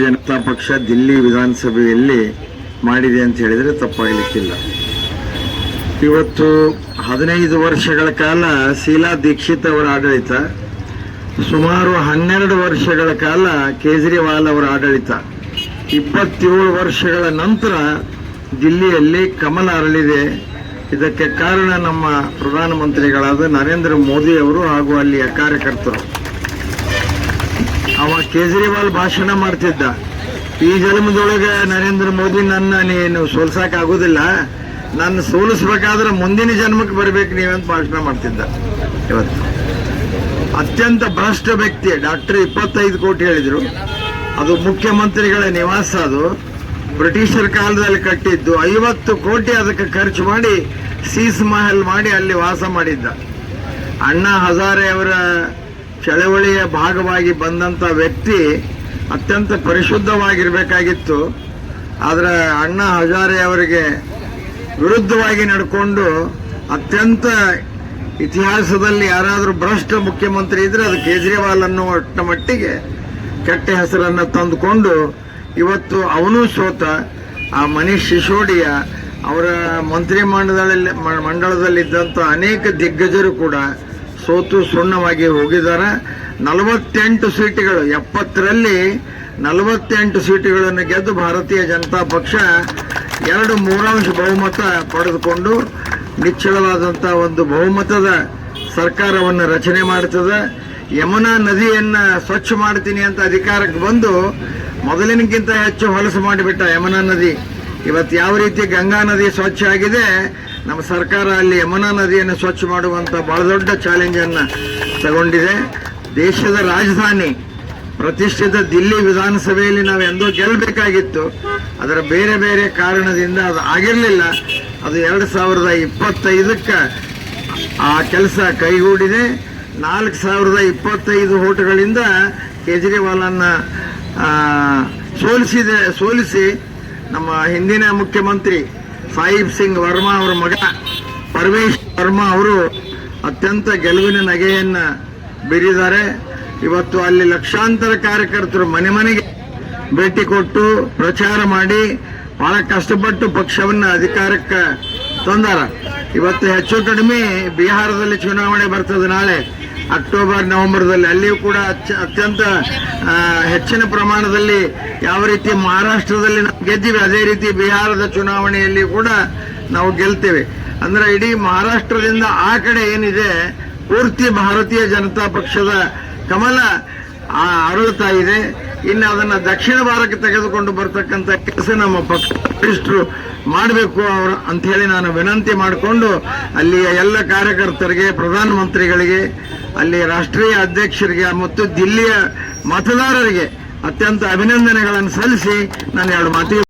ಜನತಾ ಪಕ್ಷ ದಿಲ್ಲಿ ವಿಧಾನಸಭೆಯಲ್ಲಿ ಮಾಡಿದೆ ಅಂತ ಹೇಳಿದರೆ ತಪ್ಪಾಗಲಿಕ್ಕಿಲ್ಲ. ಇವತ್ತು ಹದಿನೈದು ವರ್ಷಗಳ ಕಾಲ ಶೀಲಾ ದೀಕ್ಷಿತ್ ಅವರ ಆಡಳಿತ, ಸುಮಾರು ಹನ್ನೆರಡು ವರ್ಷಗಳ ಕಾಲ ಕೇಜ್ರಿವಾಲ್ ಅವರ ಆಡಳಿತ, ಇಪ್ಪತ್ತೇಳು ವರ್ಷಗಳ ನಂತರ ದಿಲ್ಲಿಯಲ್ಲಿ ಕಮಲ ಅರಳಿದೆ. ಇದಕ್ಕೆ ಕಾರಣ ನಮ್ಮ ಪ್ರಧಾನಮಂತ್ರಿಗಳಾದ ನರೇಂದ್ರ ಮೋದಿ ಅವರು ಹಾಗೂ ಅಲ್ಲಿಯ ಕಾರ್ಯಕರ್ತರು. ಅವ ಕೇಜ್ರಿವಾಲ್ ಭಾಷಣ ಮಾಡ್ತಿದ್ದ. ಈ ಜನ್ಮದೊಳಗೆ ನರೇಂದ್ರ ಮೋದಿ ನನ್ನ ನೀನು ಸೋಲ್ಸಕ್ ಆಗುದಿಲ್ಲ. ನನ್ನ ಸೋಲಿಸ್ಬೇಕಾದ್ರೆ ಮುಂದಿನ ಜನ್ಮಕ್ಕೆ ಬರ್ಬೇಕು ನೀವಂತ ಭಾಷಣ ಮಾಡ್ತಿದ್ದ. ಇವತ್ತು ಅತ್ಯಂತ ಭ್ರಷ್ಟ ವ್ಯಕ್ತಿ, ಡಾಕ್ಟರ್ ಇಪ್ಪತ್ತೈದು ಕೋಟಿ ಹೇಳಿದ್ರು. ಅದು ಮುಖ್ಯಮಂತ್ರಿಗಳ ನಿವಾಸ ಅದು. ಬ್ರಿಟಿಷರ ಕಾಲದಲ್ಲಿ ಕಟ್ಟಿದ್ದು ಐವತ್ತು ಕೋಟಿ ಅದಕ್ಕೆ ಖರ್ಚು ಮಾಡಿ ಸೀಸ್ ಮಹಲ್ ಮಾಡಿ ಅಲ್ಲಿ ವಾಸ ಮಾಡಿದ್ದ. ಅಣ್ಣಾ ಹಜಾರೆ ಅವರ ಚಳವಳಿಯ ಭಾಗವಾಗಿ ಬಂದಂತ ವ್ಯಕ್ತಿ ಅತ್ಯಂತ ಪರಿಶುದ್ಧವಾಗಿರಬೇಕಾಗಿತ್ತು. ಆದರೆ ಅಣ್ಣಾ ಹಜಾರೆ ಅವರಿಗೆ ವಿರುದ್ಧವಾಗಿ ನಡ್ಕೊಂಡು ಅತ್ಯಂತ ಇತಿಹಾಸದಲ್ಲಿ ಯಾರಾದರೂ ಭ್ರಷ್ಟ ಮುಖ್ಯಮಂತ್ರಿ ಇದ್ರೆ ಅದು ಕೇಜ್ರಿವಾಲ್ ಅನ್ನುವ ಮಟ್ಟಿಗೆ ಕೆಟ್ಟ ಹೆಸರನ್ನು ತಂದುಕೊಂಡು ಇವತ್ತು ಅವನು ಸೋತ ಆ ಮನೀಶ್ ಸಿಸೋಡಿಯ ಅವರ ಮಂತ್ರಿ ಮಂಡಳಲ್ಲಿ ಮಂಡಳದಲ್ಲಿದ್ದಂಥ ಅನೇಕ ದಿಗ್ಗಜರು ಕೂಡ ಸೋತು ಸುಣ್ಣವಾಗಿ ಹೋಗಿದ್ದಾರೆ. ನಲವತ್ತೆಂಟು ಸೀಟುಗಳು, ಎಪ್ಪತ್ತರಲ್ಲಿ ನಲವತ್ತೆಂಟು ಸೀಟುಗಳನ್ನು ಗೆದ್ದು ಭಾರತೀಯ ಜನತಾ ಪಕ್ಷ ಎರಡು ಮೂರಾಂಶ ಬಹುಮತ ಪಡೆದುಕೊಂಡು ನಿಚ್ಚಳವಾದಂಥ ಒಂದು ಬಹುಮತದ ಸರ್ಕಾರವನ್ನು ರಚನೆ ಮಾಡುತ್ತದೆ ಯಮುನಾ ನದಿಯನ್ನ ಸ್ವಚ್ಛ ಮಾಡ್ತೀನಿ ಅಂತ ಅಧಿಕಾರಕ್ಕೆ ಬಂದು ಮೊದಲಿನಕ್ಕಿಂತ ಹೆಚ್ಚು ಹೊಲಸು ಮಾಡಿಬಿಟ್ಟ ಯಮುನಾ ನದಿ. ಇವತ್ತು ಯಾವ ರೀತಿ ಗಂಗಾ ನದಿ ಸ್ವಚ್ಛ ಆಗಿದೆ ನಮ್ಮ ಸರ್ಕಾರ ಅಲ್ಲಿ ಯಮುನಾ ನದಿಯನ್ನು ಸ್ವಚ್ಛ ಮಾಡುವಂಥ ಬಹಳ ದೊಡ್ಡ ಚಾಲೆಂಜ್ ಅನ್ನ ತಗೊಂಡಿದೆ. ದೇಶದ ರಾಜಧಾನಿ ಪ್ರತಿಷ್ಠಿತ ದಿಲ್ಲಿ ವಿಧಾನಸಭೆಯಲ್ಲಿ ನಾವು ಎಂದೋ ಗೆಲ್ಲಬೇಕಾಗಿತ್ತು. ಅದರ ಬೇರೆ ಬೇರೆ ಕಾರಣದಿಂದ ಅದು ಆಗಿರಲಿಲ್ಲ. ಅದು ಎರಡು ಸಾವಿರದ ಇಪ್ಪತ್ತೈದಕ್ಕೆ ಆ ಕೆಲಸ ಕೈಗೂಡಿದೆ. ನಾಲ್ಕು ಸಾವಿರದ ಇಪ್ಪತ್ತೈದು ಓಟುಗಳಿಂದ ಕೇಜ್ರಿವಾಲನ್ನ ಸೋಲಿಸಿದೆ, ಸೋಲಿಸಿ ನಮ್ಮ ಹಿಂದಿನ ಮುಖ್ಯಮಂತ್ರಿ ಸಾಹಿಬ್ ಸಿಂಗ್ ವರ್ಮಾ ಅವರ ಮಗ, ಪರಮೇಶ್ ವರ್ಮಾ ಅವರು ಅತ್ಯಂತ ಗೆಲುವಿನ ನಗೆಯನ್ನ ಬೀರಿದ್ದಾರೆ. ಇವತ್ತು ಅಲ್ಲಿ ಲಕ್ಷಾಂತರ ಕಾರ್ಯಕರ್ತರು ಮನೆ ಮನೆಗೆ ಭೇಟಿ ಕೊಟ್ಟು ಪ್ರಚಾರ ಮಾಡಿ ಬಹಳ ಕಷ್ಟಪಟ್ಟು ಪಕ್ಷವನ್ನ ಅಧಿಕಾರಕ್ಕೆ ತಂದಾರ. ಇವತ್ತು ಹೆಚ್ಚು ಕಡಿಮೆ ಬಿಹಾರದಲ್ಲಿ ಚುನಾವಣೆ ಬರ್ತದೆ ನಾಳೆ. ಅಕ್ಟೋಬರ್, ನವೆಂಬರ್ದಲ್ಲಿ ಅಲ್ಲಿಯೂ ಕೂಡ ಅತ್ಯಂತ ಹೆಚ್ಚಿನ ಪ್ರಮಾಣದಲ್ಲಿ ಯಾವ ರೀತಿ ಮಹಾರಾಷ್ಟ್ರದಲ್ಲಿ ನಾವು ಗೆದ್ದೀವಿ, ಅದೇ ರೀತಿ ಬಿಹಾರದ ಚುನಾವಣೆಯಲ್ಲಿ ಕೂಡ ನಾವು ಗೆಲ್ತೇವೆ. ಅಂದ್ರೆ ಇಡೀ ಮಹಾರಾಷ್ಟ್ರದಿಂದ ಆ ಕಡೆ ಏನಿದೆ, ಪೂರ್ತಿ ಭಾರತೀಯ ಜನತಾ ಪಕ್ಷದ ಕಮಲ ಅರಳುತ್ತಾ ಇದೆ. ಇನ್ನು ಅದನ್ನು ದಕ್ಷಿಣ ಭಾರತಕ್ಕೆ ತೆಗೆದುಕೊಂಡು ಬರ್ತಕ್ಕಂಥ ಕೆಲಸ ನಮ್ಮ ಪಕ್ಷ. ವರಿಷ್ಠರು ಮಾಡಬೇಕು ಅವರು ಅಂತ ಹೇಳಿ ನಾನು ವಿನಂತಿ ಮಾಡಿಕೊಂಡು ಅಲ್ಲಿಯ ಎಲ್ಲ ಕಾರ್ಯಕರ್ತರಿಗೆ ಪ್ರಧಾನಮಂತ್ರಿಗಳಿಗೆ ಅಲ್ಲಿ ರಾಷ್ಟ್ರೀಯ ಅಧ್ಯಕ್ಷರಿಗೆ, ಮತ್ತು ದಿಲ್ಲಿಯ ಮತದಾರರಿಗೆ ಅತ್ಯಂತ ಅಭಿನಂದನೆಗಳನ್ನು ಸಲ್ಲಿಸಿ ನಾನು ಎರಡು ಮಾತಿಗೆ